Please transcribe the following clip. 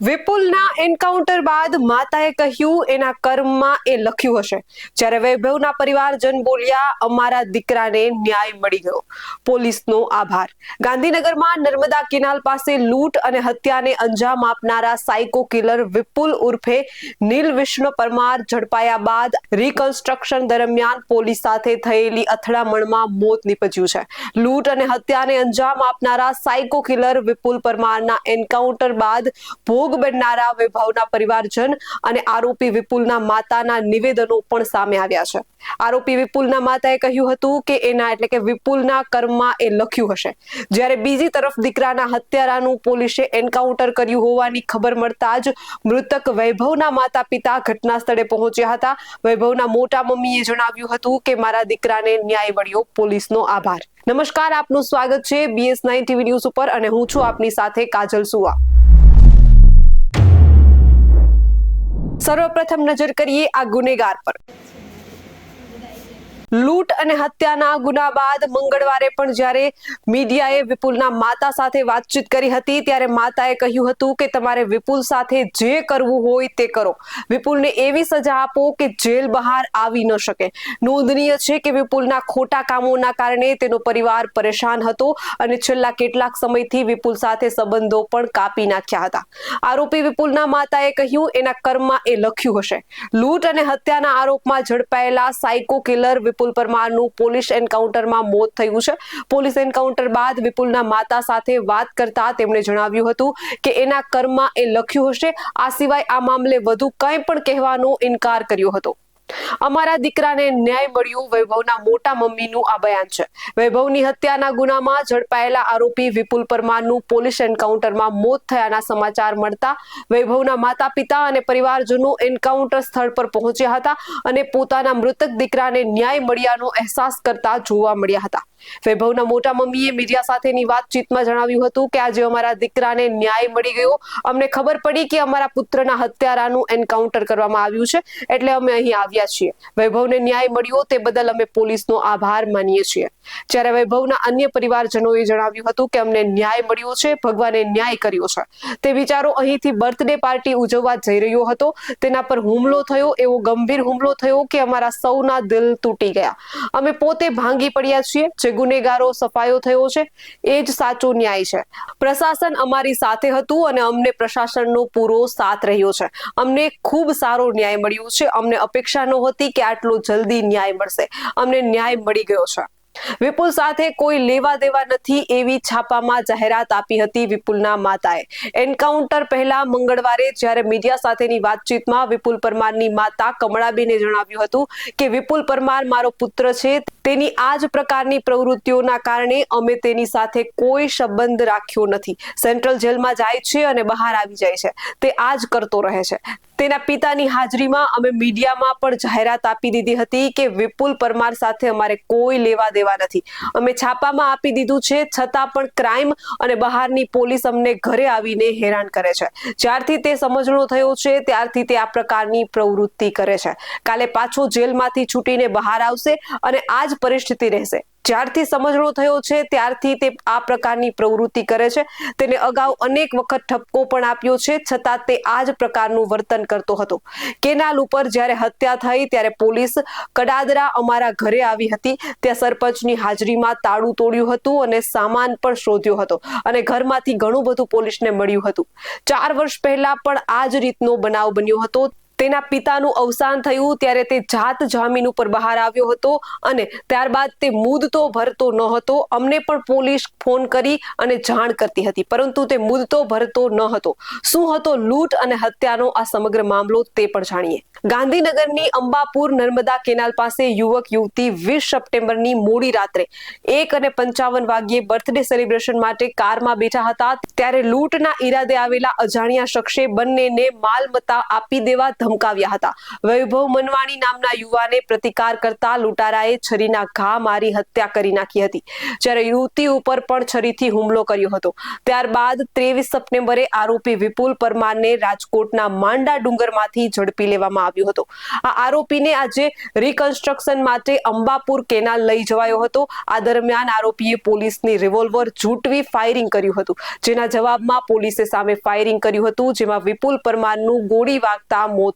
વિપુલના encounter બાદ માતાએ કહ્યું, એના કર્મમાં એ લખ્યું હશે. જ્યારે વૈભવના પરિવારજન બોલ્યા, અમારા દીકરાને ન્યાય મળી ગયો. પોલીસનો આભાર. ગાંધીનગરમાં નર્મદા કેનાલ પાસે લૂંટ અને હત્યાને અંજામ આપનારા સાયકો કિલર વિપુલ ઉર્ફે નીલ વિષ્ણુ પરમાર ઝડપાયા બાદ રિકન્સ્ટ્રક્શન દરમિયાન પોલીસ સાથે થયેલી અથડામણમાં મોત નીપજ્યું છે. લૂંટ અને હત્યાને અંજામ આપનારા સાયકો કિલર વિપુલ પરમારના એન્કાઉન્ટર બાદ ભોગ બનનારા વૈભવના પરિવારજન અને આરોપી વિપુલના માતાના નિવેદનો પણ સામે આવ્યા છે. આરોપી વિપુલના માતાએ કહ્યું હતું કે એના એટલે કે વિપુલના કર્મમાં એ લખ્યું હશે. જ્યારે બીજી તરફ દીકરાના હત્યારાનું પોલીસે એન્કાઉન્ટર કર્યું હોવાની ખબર મળતા જ મૃતક વૈભવના માતા પિતા ઘટના સ્થળે પહોંચ્યા હતા. વૈભવના મોટા મમ્મીએ જણાવ્યું હતું કે મારા દીકરાને ન્યાય મળ્યો. પોલીસનો આભાર. નમસ્કાર, આપનું સ્વાગત છે બીએસ નાઇન ટીવી ન્યૂઝ ઉપર અને હું છું આપની સાથે કાજલ સુવા. સર્વપ્રથમ નજર કરીએ આ ગુનેગાર પર. લૂંટ અને હત્યાના ગુના બાદ મંગળવારે પણ જ્યારે મીડિયાએ વિપુલના માતા સાથે વાતચીત કરી હતી, ત્યારે માતાએ કહ્યું હતું કે તમારે વિપુલ સાથે જે કરવું હોય તે કરો. વિપુલને એવી સજા આપો કે જેલ બહાર આવી ન શકે. નોંધનીય છે કે વિપુલના ખોટા કામોના કારણે તેનો પરિવાર પરેશાન હતો અને છેલ્લા કેટલાક સમયથી વિપુલ સાથે સંબંધો પણ કાપી નાખ્યા હતા. આરોપી વિપુલના માતાએ કહ્યું, એના કર્મમાં એ લખ્યું હશે. લૂંટ અને હત્યાના આરોપમાં ઝડપાયેલા સાયકો કિલર વિપુલ પરમારનું પોલીસ એન્કાઉન્ટરમાં મોત થયું છે. પોલીસ એન્કાઉન્ટર બાદ વિપુલના માતા સાથે વાત કરતા તેમણે જણાવ્યું હતું કે એના કર્મમાં એ લખ્યું હશે. આ સિવાય આ મામલે વધુ કંઈ પણ કહેવાનો ઇનકાર કર્યો હતો. અમારા દીકરાને ન્યાય મળ્યું વૈભવના મોટા મમ્મીનું આ બયાન છે. વૈભવની હત્યાના ગુનામાં ઝડપાયેલા આરોપી વિપુલ પરમારનું પોલીસ એન્કાઉન્ટરમાં મોત થયાના સમાચાર મળતા વૈભવના માતા પિતા અને પરિવારજનો એન્કાઉન્ટર સ્થળ પર પહોંચ્યા હતા અને પોતાના મૃતક દીકરાને ન્યાય મળ્યાનો અહેસાસ કરતા જોવા મળ્યા હતા. વૈભવના મોટા મમ્મીએ મીડિયા સાથેની વાતચીતમાં જણાવ્યું હતું કે આજે અમારા દીકરાને ન્યાય મળી ગયો. અમને ખબર પડી કે અમારા પુત્રના હત્યારાનું એન્કાઉન્ટર કરવામાં આવ્યું છે, એટલે અમે અહીં આવ્યા છીએ. વૈભવને ન્યાય મળ્યો તે બદલ અમે પોલીસનો આભાર માનીએ છીએ. જ્યારે વૈભવના અન્ય પરિવારજનોએ જણાવ્યું હતું કે અમને ન્યાય મળ્યો છે, ભગવાને ન્યાય કર્યો છે. તે વિચારો અહીંથી બર્થડે પાર્ટી ઉજવવા જઈ રહ્યો હતો. તેના પર હુમલો થયો, એવો ગંભીર હુમલો થયો કે અમારા સૌના દિલ તૂટી ગયા. અમે પોતે ભાંગી પડ્યા છીએ જે ગુનેગારો સફાયો થયો છે. એ જ સાચો ન્યાય છે. પ્રશાસન અમારી સાથે હતું અને અમને પ્રશાસનનો પૂરો સાથ રહ્યો છે. અમને ખૂબ સારો ન્યાય મળ્યો છે. અમને અપેક્ષા નહોતી કે આટલો જલ્દી ન્યાય મળશે. અમને ન્યાય મળી ગયો છે. વિપુલ સાથે કોઈ લેવા દેવા નથી એવી છાપામાં જાહેરાત આપી હતી વિપુલના માતાએ. એન્કાઉન્ટર પહેલા મંગળવારે જ્યારે મીડિયા સાથેની વાતચીતમાં વિપુલ પરમારની માતા કમળાબેને જણાવ્યું હતું કે, વિપુલ પરમાર મારો પુત્ર છે. તેની આ જ પ્રકારની પ્રવૃત્તિઓના કારણે અમે તેની સાથે કોઈ સંબંધ રાખ્યો નથી. સેન્ટ્રલ જેલમાં જાય છે અને બહાર આવી જાય છે. તે આ જ કરતો રહે છે. તેના પિતાની હાજરીમાં અમે મીડિયામાં પણ જાહેરાત આપી દીધી હતી કે, વિપુલ પરમાર સાથે અમારે કોઈ લેવા દેવા નથી. અમે છાપામાં આપી દીધું છે, છતાં પણ ક્રાઇમ અને બહારની પોલીસ અમને ઘરે આવીને હેરાન કરે છે. જ્યારથી તે સમજણો થયો છે, ત્યારથી તે આ પ્રકારની પ્રવૃત્તિ કરે છે. કાલે પાછો જેલમાંથી છૂટીને બહાર આવશે અને આ જ પરિસ્થિતિ રહેશે. જ્યારથી સમજણો થયો છે, ત્યારથી તે આ પ્રકારની પ્રવૃત્તિ કરે છે. તેને અગાઉ અનેક વખત ઠપકો પણ આપ્યો છે, છતાં તે આ જ પ્રકારનું વર્તન કરતો હતો. કેનાલ ઉપર જ્યારે હત્યા થઈ, ત્યારે પોલીસ કડાદરા અમારા ઘરે આવી હતી. ત્યાં સરપંચની હાજરીમાં તાળું તોડ્યું હતું અને સામાન પણ શોધ્યો હતો અને ઘરમાંથી ઘણું બધું પોલીસને મળ્યું હતું. ચાર વર્ષ પહેલા પણ આ જ રીતનો બનાવ બન્યો હતો. તેના પિતાનું અવસાન થયું ત્યારે તે જાત જામીન ઉપર બહાર આવ્યો હતો અને ત્યારબાદ તે મુદતો ભરતો ન હતો. અમને પણ પોલીસ ફોન કરી અને જાણ કરતી હતી, પરંતુ તે મુદતો ભરતો ન હતો. શું હતો લૂંટ અને હત્યાનો આ સમગ્ર મામલો તે પણ જાણીએ. ગાંધીનગરની અંબાપુર નર્મદા કેનાલ પાસે યુવક યુવતી વીસ સપ્ટેમ્બરની મોડી રાત્રે એક અને પંચાવન વાગ્યે બર્થડે સેલિબ્રેશન માટે કારમાં બેઠા હતા. ત્યારે લૂંટના ઈરાદે આવેલા અજાણ્યા શખ્સે બંનેને માલમત્તા આપી દેવા ધમકાવ્યા હતા. વૈભવ મનવાણી નામના યુવાને પ્રતિકાર કરતા લૂંટારાએ છરીના ઘા મારી હત્યા કરી નાખી હતી. જ્યારે યુવતી ઉપર પણ છરીથી હુમલો કર્યો હતો. ત્યારબાદ ત્રેવીસ સપ્ટેમ્બરે આરોપી વિપુલ પરમારને રાજકોટના માંડા ડુંગરમાંથી ઝડપી લેવામાં આવ્યો હતો. આ આરોપીને આજે રિકન્સ્ટ્રક્શન માટે અંબાપુર કેનાલ લઈ જવાયો હતો. આ દરમિયાન આરોપીએ પોલીસની રિવોલ્વર ઝૂંટવી ફાયરિંગ કર્યું હતું. જેના જવાબમાં પોલીસે સામે ફાયરિંગ કર્યું હતું, જેમાં વિપુલ પરમારનું ગોળી વાગતા મોત